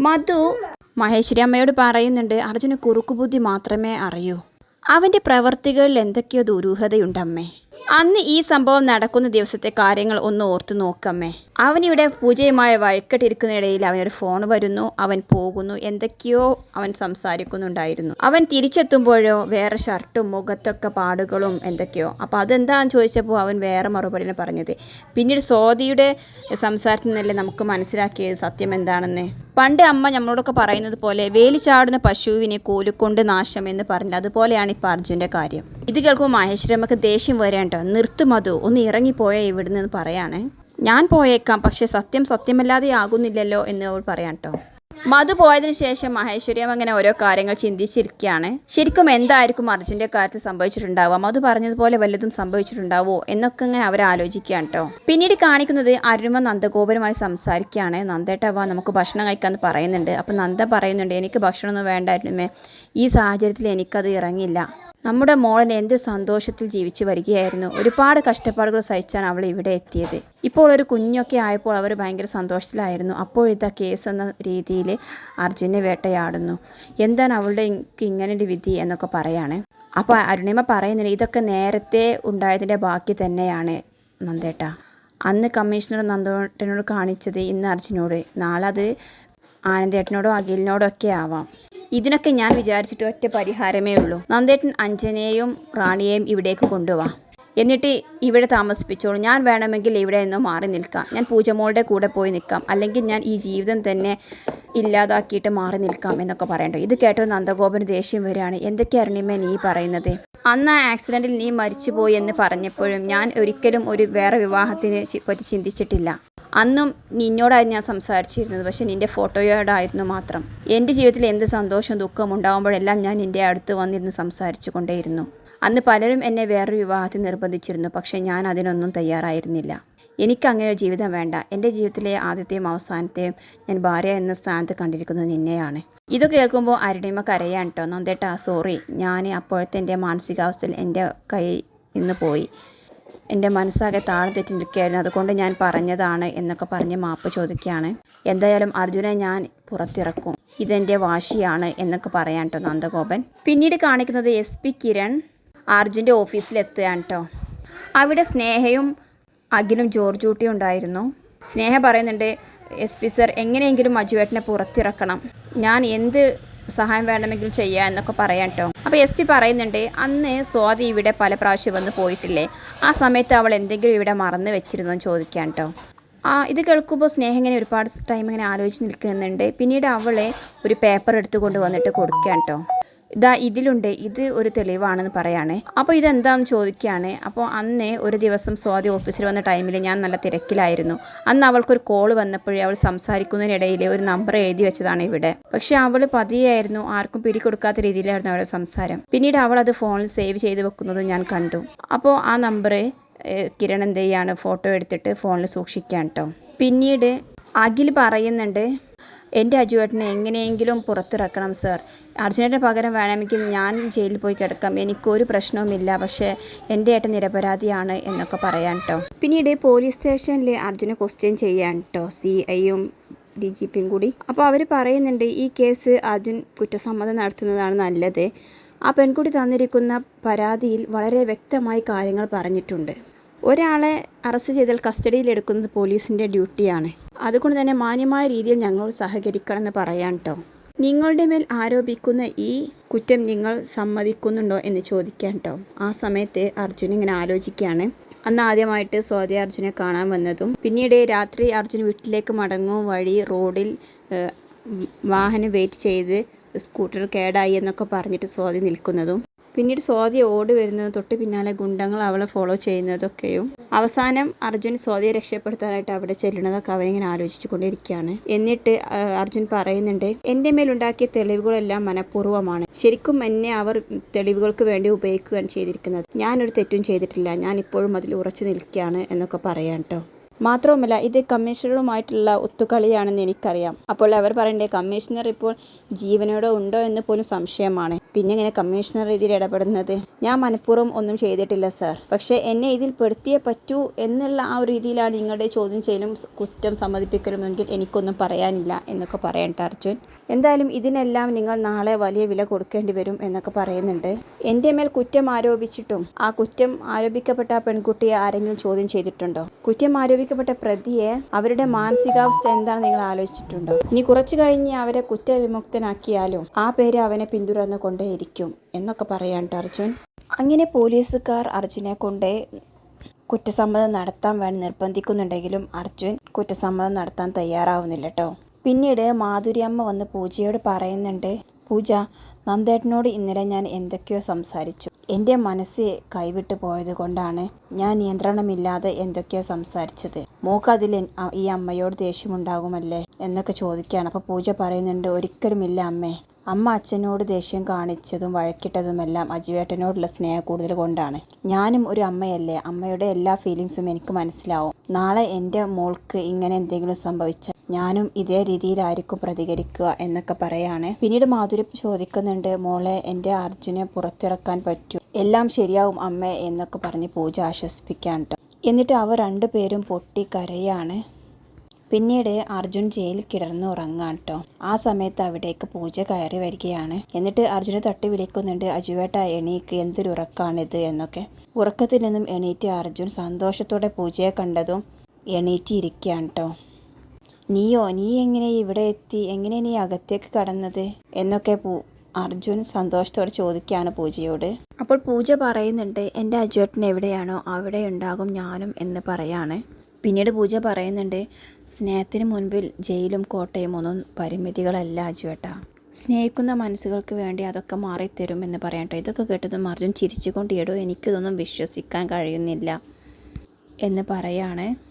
മധു മഹേശ്വരി അമ്മയോട് പറയുന്നുണ്ട് അർജുന് കുറുക്കുബുദ്ധി മാത്രമേ അറിയൂ. അവന്റെ പ്രവർത്തികളിൽ എന്തൊക്കെയോ ദുരൂഹതയുണ്ടമ്മേ. അന്ന് ഈ സംഭവം നടക്കുന്ന ദിവസത്തെ കാര്യങ്ങൾ ഒന്ന് ഓർത്ത് നോക്കമ്മേ. അവനിവിടെ പൂജയുമായി വഴക്കെട്ടിരിക്കുന്നതിനിടയിൽ അവനൊരു ഫോൺ വരുന്നു അവൻ പോകുന്നു എന്തൊക്കെയോ അവൻ സംസാരിക്കുന്നുണ്ടായിരുന്നു. അവൻ തിരിച്ചെത്തുമ്പോഴോ വേറെ ഷർട്ടും മുഖത്തൊക്കെ പാടുകളും എന്തൊക്കെയോ. അപ്പോൾ അതെന്താണെന്ന് ചോദിച്ചപ്പോൾ അവൻ വേറെ മറുപടിയാണ് പറഞ്ഞത്. പിന്നീട് സ്വാതിയുടെ സംസാരത്തിൽ നിന്നല്ലേ നമുക്ക് മനസ്സിലാക്കിയത് സത്യം എന്താണെന്ന്. പണ്ട് അമ്മ നമ്മളോടൊക്കെ പറയുന്നത് പോലെ വേലി ചാടുന്ന പശുവിനെ കോലിക്കൊണ്ട് നാശം എന്ന് പറഞ്ഞില്ല. അതുപോലെയാണ് ഇപ്പോൾ അർജുന്റെ കാര്യം. ഇത് കേൾക്കുമ്പോൾ മഹേശ്വരമ്മക്ക് ദേഷ്യം വരേണ്ടോ നിർത്ത് മധു ഒന്ന് ഇറങ്ങിപ്പോയാൽ ഇവിടുന്ന് പറയാണ്. ഞാൻ പോയേക്കാം പക്ഷെ സത്യം സത്യമല്ലാതെ ആകുന്നില്ലല്ലോ എന്ന് അവൾ പറയാം കേട്ടോ മധു പോയതിനു ശേഷം മഹേശ്വരിയം അങ്ങനെ ഓരോ കാര്യങ്ങൾ ചിന്തിച്ചിരിക്കുകയാണ്. ശരിക്കും എന്തായിരിക്കും അർജുന്റെ കാര്യത്തിൽ സംഭവിച്ചിട്ടുണ്ടാവുക? മധു പറഞ്ഞതുപോലെ വല്ലതും സംഭവിച്ചിട്ടുണ്ടാവോ എന്നൊക്കെ ഇങ്ങനെ അവർ ആലോചിക്കുകയാണ് കേട്ടോ. പിന്നീട് കാണിക്കുന്നത് അരുമ നന്ദഗോപുരമായി സംസാരിക്കുകയാണ്. നന്ദേട്ടവ നമുക്ക് ഭക്ഷണം കഴിക്കാമെന്ന് പറയുന്നുണ്ട്. അപ്പം നന്ദ പറയുന്നുണ്ട് എനിക്ക് ഭക്ഷണമൊന്നും വേണ്ടായിരുന്നുമേ ഈ സാഹചര്യത്തിൽ എനിക്കത് ഇറങ്ങില്ല നമ്മുടെ മോളൻ എന്ത് സന്തോഷത്തിൽ ജീവിച്ചു വരികയായിരുന്നു. ഒരുപാട് കഷ്ടപ്പാടുകൾ സഹിച്ചാണ് അവൾ ഇവിടെ എത്തിയത്. ഇപ്പോൾ ഒരു കുഞ്ഞൊക്കെ ആയപ്പോൾ അവർ ഭയങ്കര സന്തോഷത്തിലായിരുന്നു. അപ്പോഴിതാ കേസ് എന്ന രീതിയിൽ അർജുനെ വേട്ടയാടുന്നു. എന്താണ് അവളുടെ ഇങ്ങനെ ഒരു വിധി എന്നൊക്കെ പറയാണ്. അപ്പോൾ അരുണിമ പറയുന്നുണ്ട് ഇതൊക്കെ നേരത്തെ ഉണ്ടായതിന്റെ ബാക്കി തന്നെയാണ് നന്ദേട്ട. അന്ന് കമ്മീഷണർ നന്ദേട്ടനോട് കാണിച്ചത് ഇന്ന് അർജുനോട്. നാളെ അത് ആനന്ദേട്ടനോടോ അഖിലിനോടോ ഒക്കെ ആവാം. ഇതിനൊക്കെ ഞാൻ വിചാരിച്ചിട്ട് ഒറ്റ പരിഹാരമേ ഉള്ളൂ. നന്ദേട്ടൻ അഞ്ജനയെയും റാണിയെയും ഇവിടേക്ക് കൊണ്ടുപോവാം എന്നിട്ട് ഇവിടെ താമസിപ്പിച്ചോളൂ. ഞാൻ വേണമെങ്കിൽ ഇവിടെ നിന്നും മാറി നിൽക്കാം. ഞാൻ പൂജമോളുടെ കൂടെ പോയി നിൽക്കാം. അല്ലെങ്കിൽ ഞാൻ ഈ ജീവിതം തന്നെ ഇല്ലാതാക്കിയിട്ട് മാറി നിൽക്കാം എന്നൊക്കെ പറയണ്ടോ. ഇത് കേട്ടോ നന്ദഗോപന് ദേഷ്യം വരികയാണ്. എന്തൊക്കെ അരുണിമേ നീ പറയുന്നത്? അന്ന് ആ ആക്സിഡന്റിൽ നീ മരിച്ചുപോയി എന്ന് പറഞ്ഞപ്പോഴും ഞാൻ ഒരിക്കലും ഒരു വേറെ വിവാഹത്തിനെ പറ്റി ചിന്തിച്ചിട്ടില്ല. അന്നും നിന്നോടായിരുന്നു ഞാൻ സംസാരിച്ചിരുന്നത്. പക്ഷെ നിന്റെ ഫോട്ടോയോടായിരുന്നു മാത്രം. എന്റെ ജീവിതത്തിൽ എന്ത് സന്തോഷം ദുഃഖം ഉണ്ടാകുമ്പോഴെല്ലാം ഞാൻ നിന്റെ അടുത്ത് വന്നിരുന്നു സംസാരിച്ചു കൊണ്ടേയിരുന്നു. അന്ന് പലരും എന്നെ വേറൊരു വിവാഹത്തിൽ നിർബന്ധിച്ചിരുന്നു. പക്ഷേ ഞാൻ അതിനൊന്നും തയ്യാറായിരുന്നില്ല. എനിക്ക് അങ്ങനെ ഒരു ജീവിതം വേണ്ട. എന്റെ ജീവിതത്തിലെ ആദ്യത്തെയും അവസാനത്തെയും ഞാൻ ഭാര്യ എന്ന സ്ഥാനത്ത് കണ്ടിരിക്കുന്നത് നിന്നെയാണ്. ഇത് കേൾക്കുമ്പോൾ അരുണിമ കരയാണ് കേട്ടോ നന്ദേട്ടാ സോറി ഞാൻ അപ്പോഴത്തെ എന്റെ മാനസികാവസ്ഥയിൽ എന്റെ കൈ ഇന്ന് പോയി. എന്റെ മനസ്സാകെ താഴെ തെറ്റി നിൽക്കുകയായിരുന്നു അതുകൊണ്ട് ഞാൻ പറഞ്ഞതാണ് എന്നൊക്കെ പറഞ്ഞ് മാപ്പ് ചോദിക്കുകയാണ്. എന്തായാലും അർജുനെ ഞാൻ പുറത്തിറക്കും. ഇതെന്റെ വാശിയാണ് എന്നൊക്കെ പറയാൻ കേട്ടോ നന്ദഗോപൻ. പിന്നീട് കാണിക്കുന്നത് എസ് പി കിരൺ അർജുന്റെ ഓഫീസിലെത്തുകയാണ് കേട്ടോ അവിടെ സ്നേഹയും അഖിലും ജോർജ് ഊട്ടിയും ഉണ്ടായിരുന്നു. സ്നേഹ പറയുന്നുണ്ട് എസ് പി സർ എങ്ങനെയെങ്കിലും മജുവേട്ടനെ പുറത്തിറക്കണം. ഞാൻ എന്ത് സഹായം വേണമെങ്കിലും ചെയ്യാം എന്നൊക്കെ പറയാം കേട്ടോ അപ്പോൾ എസ് പി പറയുന്നുണ്ട് അന്ന് സ്വാതി ഇവിടെ പല പ്രാവശ്യം വന്ന് പോയിട്ടില്ലേ? ആ സമയത്ത് അവൾ എന്തെങ്കിലും ഇവിടെ മറന്നു വെച്ചിരുന്നു എന്ന് ചോദിക്കാം കേട്ടോ ആ ഇത് കേൾക്കുമ്പോൾ സ്നേഹം ഇങ്ങനെ ഒരുപാട് ടൈം ഇങ്ങനെ ആലോചിച്ച് നിൽക്കുന്നുണ്ട്. പിന്നീട് അവളെ ഒരു പേപ്പർ എടുത്തു കൊണ്ട് വന്നിട്ട് കൊടുക്കാം കേട്ടോ ഇതാ ഇതിലുണ്ട്. ഇത് ഒരു തെളിവാണെന്ന് പറയാണ്. അപ്പോൾ ഇതെന്താണെന്ന് ചോദിക്കുകയാണ് അപ്പോൾ അന്ന് ഒരു ദിവസം സ്വാതി ഓഫീസിൽ വന്ന ടൈമിൽ ഞാൻ നല്ല തിരക്കിലായിരുന്നു. അന്ന് അവൾക്കൊരു കോൾ വന്നപ്പോഴേ അവൾ സംസാരിക്കുന്നതിനിടയിൽ ഒരു നമ്പർ എഴുതി വെച്ചതാണ് ഇവിടെ. പക്ഷേ അവൾ പതിയായിരുന്നു ആർക്കും പിടികൊടുക്കാത്ത രീതിയിലായിരുന്നു അവളുടെ സംസാരം. പിന്നീട് അവൾ അത് ഫോണിൽ സേവ് ചെയ്ത് വെക്കുന്നതും ഞാൻ കണ്ടു. അപ്പോൾ ആ നമ്പർ കിരൺ എന്ത് ചെയ്യാണ് ഫോട്ടോ എടുത്തിട്ട് ഫോണിൽ സൂക്ഷിക്കാൻ കേട്ടോ പിന്നീട് അഖിൽ പറയുന്നുണ്ട് എന്റെ അജുവേട്ടനെ എങ്ങനെയെങ്കിലും പുറത്തിറക്കണം സർ. അർജുനന്റെ പകരം വേണമെങ്കിൽ ഞാൻ ജയിലിൽ പോയി കിടക്കാം. എനിക്കൊരു പ്രശ്നവുമില്ല. പക്ഷേ എന്റെ ഏട്ടൻ നിരപരാധിയാണ് എന്നൊക്കെ പറയാൻ കേട്ടോ പിന്നീട് പോലീസ് സ്റ്റേഷനിൽ അർജുനെ ക്വസ്റ്റ്യൻ ചെയ്യാൻ കേട്ടോ സി ഐയും ഡി ജി പിയും കൂടി. അപ്പോൾ അവർ പറയുന്നുണ്ട് ഈ കേസ് അർജുൻ കുറ്റസമ്മതം നടത്തുന്നതാണ് നല്ലത്. ആ പെൺകുട്ടി തന്നിരിക്കുന്ന പരാതിയിൽ വളരെ വ്യക്തമായി കാര്യങ്ങൾ പറഞ്ഞിട്ടുണ്ട്. ഒരാളെ അറസ്റ്റ് ചെയ്താൽ കസ്റ്റഡിയിൽ എടുക്കുന്നത് പോലീസിന്റെ ഡ്യൂട്ടിയാണ്. അതുകൊണ്ട് തന്നെ മാന്യമായ രീതിയിൽ ഞങ്ങളോട് സഹകരിക്കണം എന്ന് പറയാൻ കേട്ടോ നിങ്ങളുടെ മേൽ ആരോപിക്കുന്ന ഈ കുറ്റം നിങ്ങൾ സമ്മതിക്കുന്നുണ്ടോ എന്ന് ചോദിക്കാൻ കേട്ടോ ആ സമയത്ത് അർജുൻ ഇങ്ങനെ ആലോചിക്കുകയാണ്. അന്ന് ആദ്യമായിട്ട് സ്വാതി അർജുനെ കാണാൻ വന്നതും പിന്നീട് രാത്രി അർജുൻ വീട്ടിലേക്ക് മടങ്ങും വഴി റോഡിൽ വാഹനം വെയിറ്റ് ചെയ്ത് സ്കൂട്ടർ കേടായി എന്നൊക്കെ പറഞ്ഞിട്ട് സ്വാതി നിൽക്കുന്നതും. പിന്നീട് സ്വാതി ഓടി വരുന്നതും തൊട്ട് പിന്നാലെ ഗുണ്ടങ്ങൾ അവളെ ഫോളോ ചെയ്യുന്നതൊക്കെയും അവസാനം അർജുൻ സ്വാതിയെ രക്ഷപ്പെടുത്താനായിട്ട് അവിടെ ചെല്ലുന്നതൊക്കെ അവനിങ്ങനെ ആലോചിച്ചു കൊണ്ടിരിക്കുകയാണ് എന്നിട്ട് അർജുൻ പറയുന്നുണ്ട് എന്റെ മേലുണ്ടാക്കിയ തെളിവുകളെല്ലാം മനഃപൂർവമാണ്. ശരിക്കും എന്നെ അവർ തെളിവുകൾക്ക് വേണ്ടി ഉപയോഗിക്കുകയാണ് ചെയ്തിരിക്കുന്നത്. ഞാനൊരു തെറ്റും ചെയ്തിട്ടില്ല. ഞാൻ ഇപ്പോഴും അതിൽ ഉറച്ചു നിൽക്കുകയാണ് എന്നൊക്കെ പറയാം കേട്ടോ മാത്രവുമല്ല ഇത് കമ്മീഷണറുമായിട്ടുള്ള ഒത്തുകളിയാണെന്ന് എനിക്കറിയാം. അപ്പോൾ അവർ പറയണ്ടേ കമ്മീഷണർ ഇപ്പോൾ ജീവനോടെ ഉണ്ടോ എന്ന് പോലും സംശയമാണ്. പിന്നെ ഇങ്ങനെ കമ്മീഷണർ ഇതിൽ ഇടപെടുന്നത്? ഞാൻ മനഃപൂർവം ഒന്നും ചെയ്തിട്ടില്ല സർ. പക്ഷേ എന്നെ ഇതിൽ പെടുത്തിയേ പറ്റൂ എന്നുള്ള ആ ഒരു രീതിയിലാണ് നിങ്ങളുടെ ചോദ്യം ചെയ്യലും കുറ്റം സമ്മതിപ്പിക്കലുമെങ്കിൽ എനിക്കൊന്നും പറയാനില്ല എന്നൊക്കെ പറയണ്ട അർജുൻ. എന്തായാലും ഇതിനെല്ലാം നിങ്ങൾ നാളെ വലിയ വില കൊടുക്കേണ്ടി വരും എന്നൊക്കെ പറയുന്നുണ്ട്. എന്റെ മേൽ കുറ്റം ആരോപിച്ചിട്ടും ആ കുറ്റം ആരോപിക്കപ്പെട്ട പെൺകുട്ടിയെ ആരെങ്കിലും ചോദ്യം ചെയ്തിട്ടുണ്ടോ? കുറ്റം ആരോപിക്കപ്പെട്ട പ്രതിയെ അവരുടെ മാനസികാവസ്ഥ എന്താണെന്ന് നിങ്ങൾ ആലോചിച്ചിട്ടുണ്ടോ? ഇനി കുറച്ചു കഴിഞ്ഞ് അവരെ കുറ്റവിമുക്തനാക്കിയാലും ആ പേര് അവനെ പിന്തുടർന്ന് കൊണ്ടേയിരിക്കും എന്നൊക്കെ പറയാണ്ട് അർജുൻ അങ്ങനെ പോലീസുകാർ അർജുനെ കൊണ്ട് കുറ്റസമ്മതം നടത്താൻ വേണ്ടി നിർബന്ധിക്കുന്നുണ്ടെങ്കിലും അർജുൻ കുറ്റസമ്മതം നടത്താൻ തയ്യാറാവുന്നില്ല കേട്ടോ പിന്നീട് മാധുര്യമ്മ വന്ന് പൂജയോട് പറയുന്നുണ്ട് പൂജ നന്ദേട്ടനോട് ഇന്നലെ ഞാൻ എന്തൊക്കെയോ സംസാരിച്ചു. എന്റെ മനസ്സ് കൈവിട്ടു പോയത് കൊണ്ടാണ് ഞാൻ നിയന്ത്രണമില്ലാതെ എന്തൊക്കെയോ സംസാരിച്ചത്. മോക്ക് അതിൽ എൻ- അ- ഈ അമ്മയോട് ദേഷ്യമുണ്ടാകുമല്ലേ എന്നൊക്കെ ചോദിക്കുകയാണ്. അപ്പോൾ പൂജ പറയുന്നുണ്ട് ഒരിക്കലുമില്ല അമ്മേ. അമ്മ അച്ഛനോട് ദേഷ്യം കാണിച്ചതും വഴക്കിട്ടതുമെല്ലാം അജുവേട്ടനോടുള്ള സ്നേഹം കൂടുതൽ കൊണ്ടാണ്. ഞാനും ഒരു അമ്മയല്ലേ? അമ്മയുടെ എല്ലാ ഫീലിങ്സും എനിക്ക് മനസ്സിലാവും. നാളെ എന്റെ മോൾക്ക് ഇങ്ങനെ എന്തെങ്കിലും സംഭവിച്ചാൽ ഞാനും ഇതേ രീതിയിലായിരിക്കും പ്രതികരിക്കുക എന്നൊക്കെ പറയാണ്. പിന്നീട് മാധുരി ചോദിക്കുന്നുണ്ട് മോളെ എന്റെ അർജുനെ പുറത്തിറക്കാൻ പറ്റൂ. എല്ലാം ശരിയാവും അമ്മ എന്നൊക്കെ പറഞ്ഞ് പൂജ ആശ്വസിപ്പിക്കാൻ എന്നിട്ട് അവർ രണ്ടുപേരും പൊട്ടി കരയാണ് പിന്നീട് അർജുൻ ജയിലിൽ കിടന്ന് ഉറങ്ങാം കേട്ടോ ആ സമയത്ത് അവിടേക്ക് പൂജ കയറി വരികയാണ്. എന്നിട്ട് അർജുനെ തട്ടി വിളിക്കുന്നുണ്ട് അജുവേട്ട എണീക്ക്. എന്തൊരു ഉറക്കാണിത്? എന്നൊക്കെ. ഉറക്കത്തിൽ നിന്നും എണീറ്റ് അർജുൻ സന്തോഷത്തോടെ പൂജയെ കണ്ടതും എണീറ്റിരിക്കുകയാണ് കേട്ടോ നീയോ നീ എങ്ങനെ ഇവിടെ എത്തി? എങ്ങനെ നീ അകത്തേക്ക് കടന്നത്? എന്നൊക്കെ പൂ അർജുൻ സന്തോഷത്തോടെ ചോദിക്കുകയാണ് പൂജയോട്. അപ്പോൾ പൂജ പറയുന്നുണ്ട് എന്റെ അജുവേട്ടൻ എവിടെയാണോ അവിടെ ഉണ്ടാകും ഞാനും എന്ന് പറയാണ്. പിന്നീട് പൂജ പറയുന്നുണ്ട് സ്നേഹത്തിന് മുൻപിൽ ജയിലും കോട്ടയും ഒന്നും പരിമിതികളല്ല അജുവേട്ടാ. സ്നേഹിക്കുന്ന മനസ്സുകൾക്ക് വേണ്ടി അതൊക്കെ മാറിത്തരും എന്ന് പറയട്ടെ ഇതൊക്കെ കേട്ടതും അർജുൻ ചിരിച്ചുകൊണ്ട് എടോ എനിക്കിതൊന്നും വിശ്വസിക്കാൻ കഴിയുന്നില്ല എന്ന് പറയാണ്.